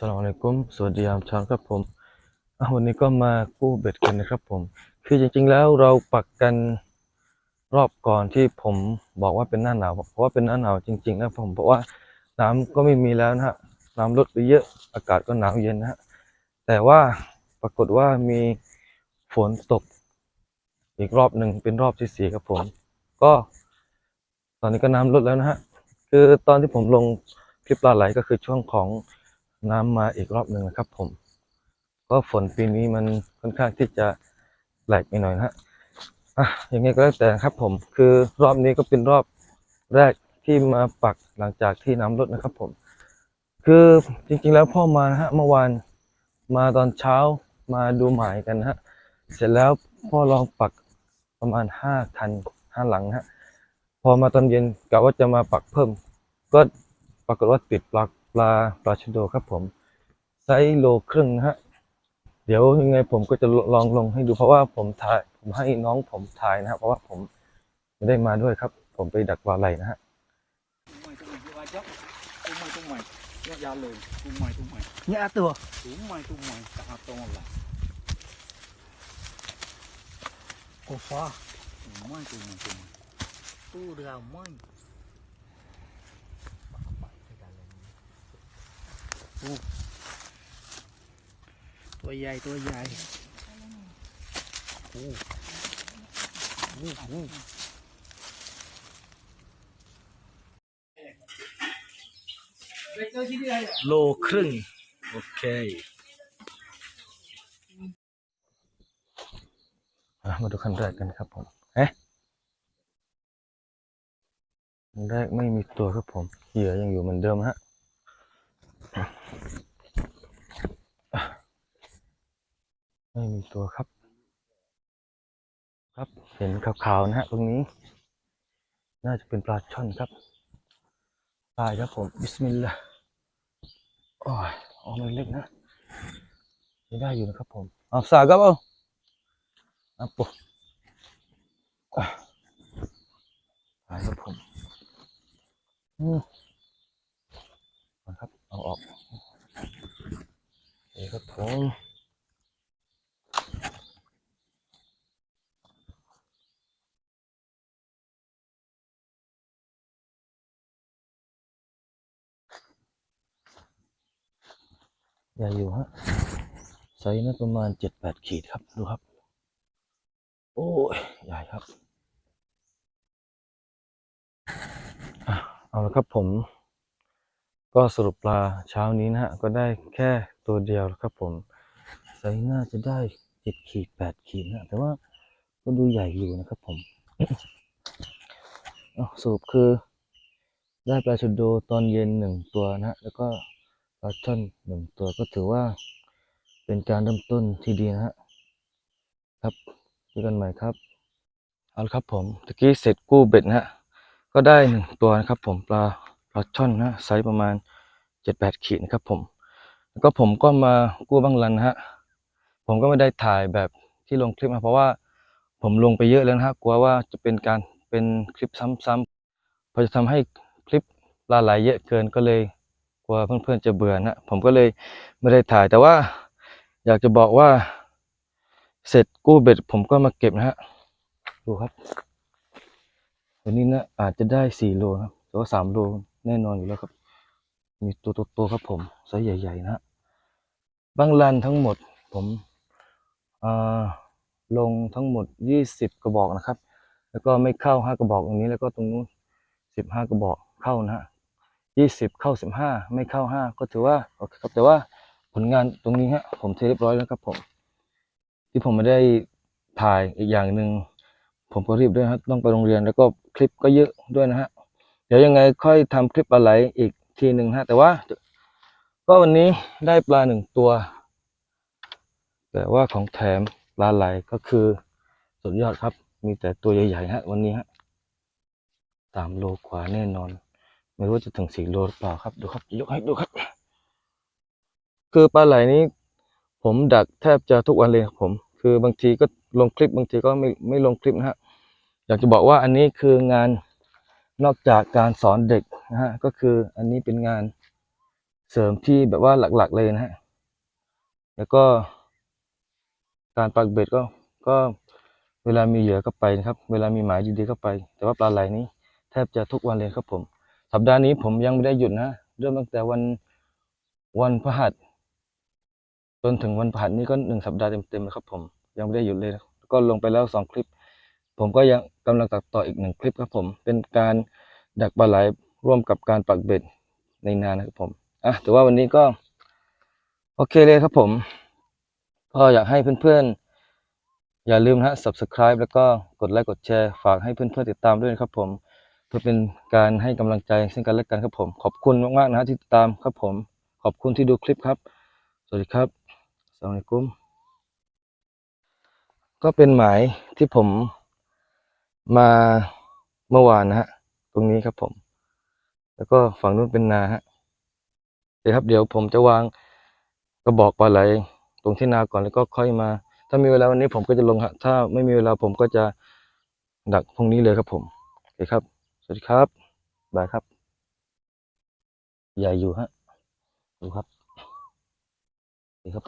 สลามอะลัยกุมสวัสดียามเช้าครับผมวันนี้ก็มากู้เบ็ดกันนะครับผม คือจริงๆแล้วเราปักกันรอบก่อนที่ผมบอกว่าเป็นหน้าหนาวเพราะว่าเป็นหน้าหนาวจริงๆนะผมเพราะว่าน้ำก็ไม่มีแล้วนะฮะน้ำลดไปเยอะอากาศก็หนาวเย็นนะฮะแต่ว่าปรากฏว่ามีฝนตกอีกรอบหนึ่งเป็นรอบที่สี่ครับผม ก็ตอนนี้ก็น้ำลดแล้วนะฮะคือตอนที่ผมลงคลิปปลาไหลก็คือช่วงของ น้ำมาอีกรอบหนึ่งนะครับผม ก็ฝนปีนี้มันค่อนข้างที่จะแหลกไปหน่อยนะฮะอะยังไงก็แล้วแต่ครับผมคือรอบนี้ก็เป็นรอบแรกที่มาปักหลังจากที่น้ำลดนะครับผม คือจริงๆแล้วพ่อมานะฮะเมื่อวานมาตอนเช้ามาดูหมายกันนะฮะ เสร็จแล้วพ่อลองปักประมาณห้าคันห้าหลังนะฮะ พอมาตอนเย็นกะว่าจะมาปักเพิ่ม ก็ปรากฏว่าติดปลา ปลาปลาชะโดครับผมไซส์โลครึ่งนะฮะเดี๋ยวยังไงผมก็จะลองลงให้ดูเพราะว่าผมถ่ายผมให้น้องผมถ่ายนะฮะเพราะว่าผมไม่ได้มาด้วยครับ ผมไปดักปลาไหลนะฮะ tung mày tung mày chưa ai chấp tung mày tung mày nhá ra lùi tung mày tung ตัวใหญ่ตัวใหญ่โอ้โหโลครึ่ง โอเค มาดูคันแรกกันครับผม เอ๊ะคันแรกไม่มีตัวครับผม เหยื่อยังอยู่เหมือนเดิมฮะ ไม่มีตัวครับ ครับเห็นขาวๆนะฮะตรงนี้ น่าจะเป็นปลาช่อนครับตายครับผมบิสมิลลาห์โอ้ยออกมาเล็กนะยังได้อยู่นะครับผมเอาสาครับเอาอาบปุ๊ หายครับผม อืมมาครับ เอาออกนี่ครับผม ใหญ่อยู่ฮะไซส์น่าประมาณเจ็ดแปดขีดครับ ดูครับ โอ้ย ใหญ่ครับ เอาละครับผม ก็สรุปปลาเช้านี้นะฮะ ก็ได้แค่ตัวเดียวครับผม ไซส์น่าจะได้เจ็ดขีดแปดขีดนะ แต่ว่าก็ดูใหญ่อยู่นะครับผมสรุปคือได้ปลาชะโดตอนเย็นหนึ่งตัวนะฮะแล้วก็ ปลาช่อนหนึ่งตัวก็ถือว่าเป็นการเริ่มต้นที่ดีนะฮะครับเจอกันใหม่ครับ เอาละครับผมตะกี้เสร็จกู้เบ็ดนะฮะก็ได้หนึ่งตัวนะครับ ผมปลาปลาช่อนนะไซส์ประมาณเจ็ดแปดขีดนะครับ ผมแล้วก็ผมก็มากู้บังลันนะฮะผมก็ไม่ได้ถ่ายแบบที่ลงคลิปนะเพราะว่าผมลงไปเยอะแล้วนะฮะกลัวว่าจะเป็นการเป็นคลิปซ้ำๆพอจะทำให้คลิปปลาไหลเยอะเกินก็เลย กลัวเพื่อนๆจะเบื่อนะผมก็เลยไม่ได้ถ่ายแต่ว่า อยากจะบอกว่า เสร็จกู้เบ็ด ผมก็มาเก็บนะฮะดูครับ วันนี้นะอาจจะได้สี่โลนะครับหรือว่าสามโลแน่นอนอยู่แล้วครับ มีตัวโตๆครับผมไซส์ใหญ่ ๆนะฮะบางลันทั้งหมด ผมลงทั้งหมดยี่สิบกระบอกนะครับ แล้วก็ไม่เข้าห้ากระบอกตรงนี้แล้วก็ตรงนู้นสิบห้ากระบอกเข้านะฮะ ยี่สิบเข้าสิบห้าไม่เข้าห้าก็ถือว่าโอเคครับแต่ว่าผลงานตรงนี้ฮะผมเทเรียบร้อยแล้วครับผม ที่ผมไม่ได้ถ่ายอีกอย่างหนึ่งผมก็รีบด้วยครับต้องไปโรงเรียนแล้วก็คลิปก็เยอะด้วยนะฮะเดี๋ยวยังไงค่อยทำคลิปปลาไหลอีกทีหนึ่งฮะแต่ว่า ก็วันนี้ได้ปลาหนึ่งตัว แต่ว่าของแถมปลาไหลก็คือสุดยอดครับ มีแต่ตัวใหญ่ๆฮะวันนี้ฮะสามโลกว่าแน่นอน ไม่รู้จะถึงสี่โลหรือเปล่าครับ ดูครับ ยกให้ดูครับ คือปลาไหลนี้ ผมดักแทบจะทุกวันเลยครับผม คือบางทีก็ลงคลิปบางทีก็ไม่ไม่ลงคลิปนะฮะ อยากจะบอกว่าอันนี้คืองานนอกจากการสอนเด็กนะฮะ ก็คืออันนี้เป็นงานเสริมที่แบบว่าหลักๆเลยนะฮะ แล้วก็การปักเบ็ดก็ก็เวลามีเหยื่อก็ไปนะครับ เวลามีหมายดีๆก็ไป แต่ว่าปลาไหลนี้แทบจะทุกวันเลยครับผม สัปดาห์นี้ผมยังไม่ได้หยุดนะเริ่มตั้งแต่วันวันพฤหัสจนถึงวันพฤหัสนี้ก็หนึ่งสัปดาห์เต็มๆเลยครับ ผมยังไม่ได้หยุดเลยนะก็ลงไปแล้วสองคลิป ผมก็ยังกำลังตัดต่ออีกหนึ่งคลิปครับผม เป็นการดักปลาไหลร่วมกับการปักเบ็ดในนานะครับผมอะแต่ว่าวันนี้ก็ โอเคเลยครับผมก็อยากให้เพื่อนๆ อย่าลืมนะฮะ subscribe แล้วก็กดไลค์กดแชร์ ฝากให้เพื่อนๆติดตามด้วยนะครับผม เพื่อเป็นการให้กำลังใจซึ่งกันและกันครับผม ขอบคุณมากๆนะที่ติดตามครับผม ขอบคุณที่ดูคลิปครับ สวัสดีครับสวัสดีกุ้มก็เป็นหมายที่ผมมาเมื่อวานนะฮะ ตรงนี้ครับผม แล้วก็ฝั่งนู้นเป็นนาฮะเดี๋ยวครับ เดี๋ยวผมจะวางกระบอกปลาไหลตรงที่นาก่อนแล้วก็ค่อยมา ถ้ามีเวลาวันนี้ผมก็จะลงฮะ ถ้าไม่มีเวลาผมก็จะดักพรุ่งนี้เลยครับผมโอเคครับ สวัสดีครับ บายครับ ใหญ่อยู่ฮะ ดูครับ นี่ครับผม